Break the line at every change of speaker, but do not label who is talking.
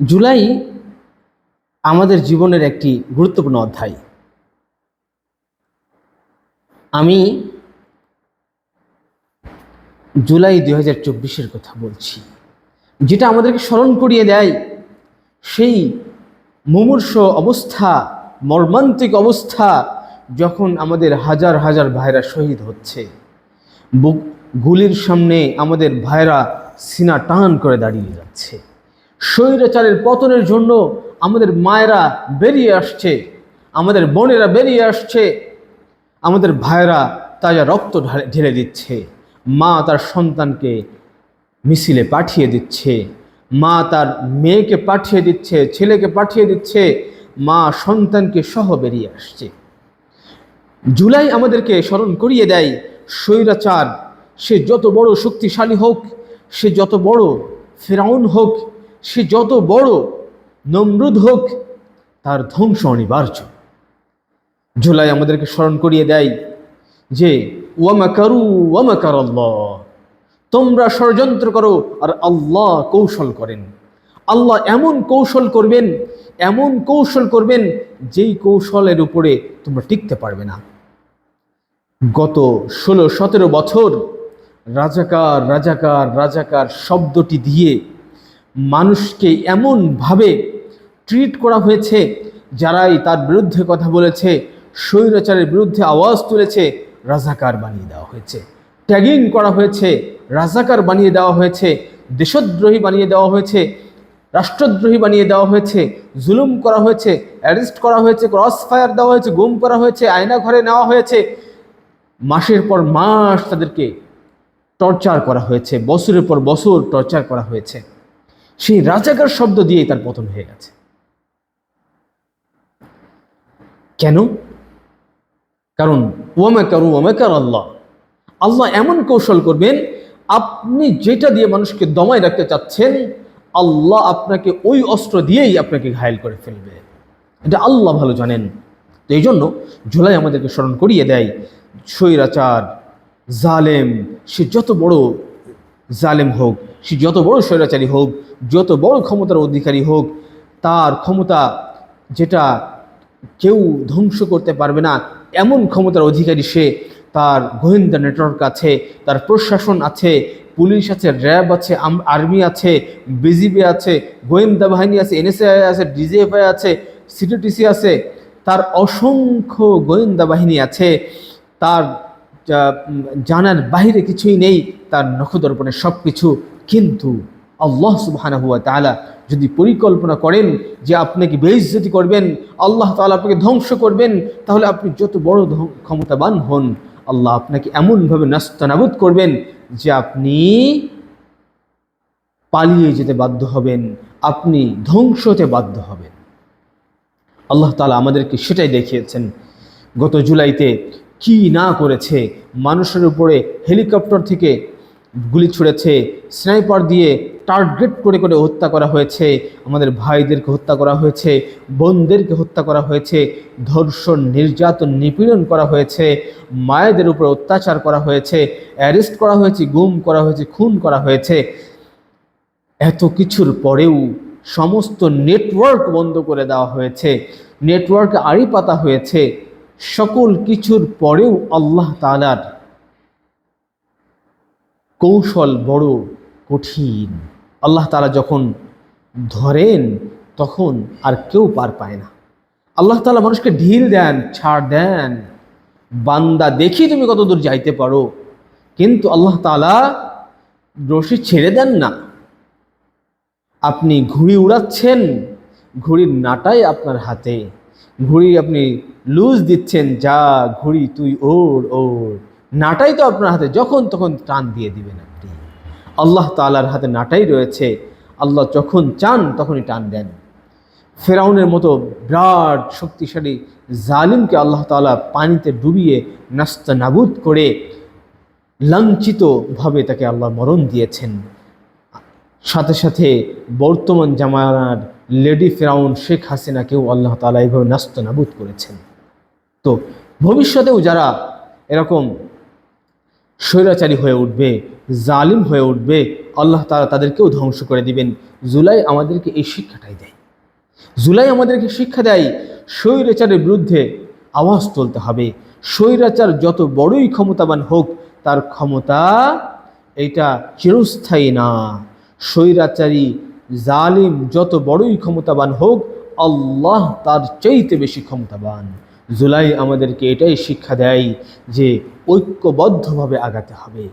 জুলাই আমাদের জীবনের একটি গুরুত্বপূর্ণ অধ্যায়। আমি জুলাই দুই হাজার চব্বিশের কথা বলছি, যেটা আমাদেরকে স্মরণ করিয়ে দেয় সেই মুমূর্ষ অবস্থা, মর্মান্তিক অবস্থা যখন আমাদের হাজার হাজার ভাইরা শহীদ হচ্ছে। গুলির সামনে আমাদের ভাইরা সিনা টান করে দাঁড়িয়ে যাচ্ছে। স্বৈরাচারের পতনের জন্য আমাদের মায়েরা বেরিয়ে আসছে, আমাদের বোনেরা বেরিয়ে আসছে, আমাদের ভাইরা তাজা রক্ত ঢালে- ঢেলে দিচ্ছে, মা তার সন্তানকে মিছিলে পাঠিয়ে দিচ্ছে, মা তার মেয়েকে পাঠিয়ে দিচ্ছে, ছেলেকে পাঠিয়ে দিচ্ছে, মা সন্তানকে সহ বেরিয়ে আসছে। জুলাই আমাদেরকে স্মরণ করিয়ে দেয়, স্বৈরাচার সে যত বড় শক্তিশালী হোক, সে যত বড় ফেরাউন হোক সে যত বড় নমরুদ হোক, তার ধ্বংস অনিবার্য। জুলাই আমাদেরকে স্মরণ করিয়ে দেয় যে, ওয়ামাকারু ওয়ামাকার আল্লাহ তোমরা ষড়যন্ত্র করো আর আল্লাহ কৌশল করেন। আল্লাহ এমন কৌশল করবেন, এমন কৌশল করবেন, যেই কৌশলের উপরে তোমরা টিকতে পারবে না। গত ষোলো সতেরো বছর রাজাকার রাজাকার রাজাকার শব্দটি দিয়ে মানুষকে এমনভাবে ট্রিট করা হয়েছে, যারাই তার বিরুদ্ধে কথা বলেছে, স্বৈরাচারের বিরুদ্ধে আওয়াজ তুলেছে, রাজাকার বানিয়ে দেওয়া হয়েছে। ট্যাগিং করা হয়েছে, রাজাকার বানিয়ে দেওয়া হয়েছে, দেশদ্রোহী বানিয়ে দেওয়া হয়েছে, রাষ্ট্রদ্রোহী বানিয়ে দেওয়া হয়েছে, জুলুম করা হয়েছে অ্যারেস্ট করা হয়েছে ক্রস ফায়ার দেওয়া হয়েছে, গুম করা হয়েছে আয়না ঘরে নেওয়া হয়েছে। মাসের পর মাস তাদেরকে টর্চার করা হয়েছে, বছরের পর বছর টর্চার করা হয়েছে। সেই রাজাকার শব্দ দিয়েই তার পতন হয়ে গেছে। কেন? কারণ, ওয়ামাকার ওয়ামাকার আল্লাহ। আল্লাহ এমন কৌশল করবেন, আপনি যেটা দিয়ে মানুষকে দমায় রাখতে চাচ্ছেন, আল্লাহ আপনাকে ওই অস্ত্র দিয়েই আপনাকে ঘায়েল করে ফেলবে। এটা আল্লাহ ভালো জানেন। তো এই জন্য জুলাই আমাদেরকে স্মরণ করিয়ে দেয়, স্বৈরাচার, জালেম, সে যত বড় জালেম হোক, সে যত বড় স্বৈরাচারী হোক, যত বড় ক্ষমতার অধিকারী হোক, তার ক্ষমতা যেটা কেউ ধ্বংস করতে পারবে না, এমন ক্ষমতার অধিকারী সে, তার গোয়েন্দা নেটওয়ার্ক আছে, তার প্রশাসন আছে, পুলিশ আছে, র্যাব আছে আর্মি আছে, বিজিবি আছে, গোয়েন্দা বাহিনী আছে, এনএসআই আছে, ডিজিএফআই আছে, সিটিটিসি আছে, তার অসংখ্য গোয়েন্দা বাহিনী আছে, তার জানার বাইরে কিছুই নেই, তার নখদর্পণে সব কিছু কিন্তু আল্লাহ সুবহানাহু ওয়া তাআলা যদি পরিকল্পনা করেন যে আপনাকে বেইজ্জতি করবেন, আল্লাহ তাআলা আপনাকে ধ্বংস করবেন, তাহলে আপনি যত বড় ক্ষমতাবান হন, আল্লাহ আপনাকে এমনভাবে নাস্তানাবুদ করবেন যে আপনি পালিয়ে যেতে বাধ্য হবেন, আপনি ধ্বংস হতে বাধ্য হবেন। আল্লাহ তালা আমাদেরকে সেটাই দেখিয়েছেন। গত জুলাইতে কি না করেছে? মানুষের উপরে হেলিকপ্টার থেকে গুলি ছুড়েছে, স্নাইপার দিয়ে টার্গেট করে করে হত্যা করা হয়েছে, আমাদের ভাইদেরকে হত্যা করা হয়েছে, বোনদেরকে হত্যা করা হয়েছে, ধর্ষণ, নির্যাতন, নিপীড়ন করা হয়েছে, মায়েদের উপর অত্যাচার করা হয়েছে, অ্যারেস্ট করা হয়েছে, গুম করা হয়েছে, খুন করা হয়েছে। এত কিছুর পরেও সমস্ত নেটওয়ার্ক বন্ধ করে দেওয়া হয়েছে, নেটওয়ার্কে আড়ি পাতা হয়েছে। সকল কিছুর পরেও আল্লাহ তালার কৌশল বড় কঠিন। আল্লাহ তালা যখন ধরেন, তখন আর কেউ পার পায় না। আল্লাহ তালা মানুষকে ঢিল দেন, ছাড় দেন। বান্দা দেখি তুমি কত দূর যাইতে পারো। কিন্তু আল্লাহ তালা রশি ছেড়ে দেন না। আপনি ঘুড়ি উড়াচ্ছেন, ঘুড়ির নাটাই আপনার হাতে। ঘুড়ি আপনি লুজ দিচ্ছেন, যা ঘুড়ি, তুই ওর ওর নাটাই তো আপনার হাতে, যখন তখন টান দিয়ে দিবেন আপনি। আল্লাহ তালার হাতে নাটাই রয়েছে। আল্লাহ যখন চান, তখনই টান দেন। ফেরাউনের মতো বিরাট শক্তিশালী জালিমকে আল্লাহ তাআলা পানিতে ডুবিয়ে নাস্তা নাবুদ করে লাঞ্ছিতভাবে তাকে আল্লাহ মরণ দিয়েছেন। সাথে সাথে বর্তমান জামানার লেডি ফেরাউন শেখ হাসিনাকেও আল্লাহ তালা এইভাবে নাস্ত নাবুদ করেছেন। তো ভবিষ্যতেও যারা এরকম স্বৈরাচারী হয়ে উঠবে, জালিম হয়ে উঠবে, আল্লাহ তালা তাদেরকেও ধ্বংস করে দিবেন। জুলাই আমাদেরকে এই শিক্ষাটাই দেয়। জুলাই আমাদেরকে শিক্ষা দেয়, স্বৈরাচারের বিরুদ্ধে আওয়াজ তুলতে হবে। স্বৈরাচার যত বড়ই ক্ষমতাবান হোক, তার ক্ষমতা এটা চিরস্থায়ী না। স্বৈরাচারী জালিম যত বড়ই ক্ষমতাবান হোক, আল্লাহ তার চাইতে বেশি ক্ষমতাবান। জুলাই আমাদেরকে এটাই শিক্ষা দেয় যে ঐক্যবদ্ধভাবে আগাতে হবে।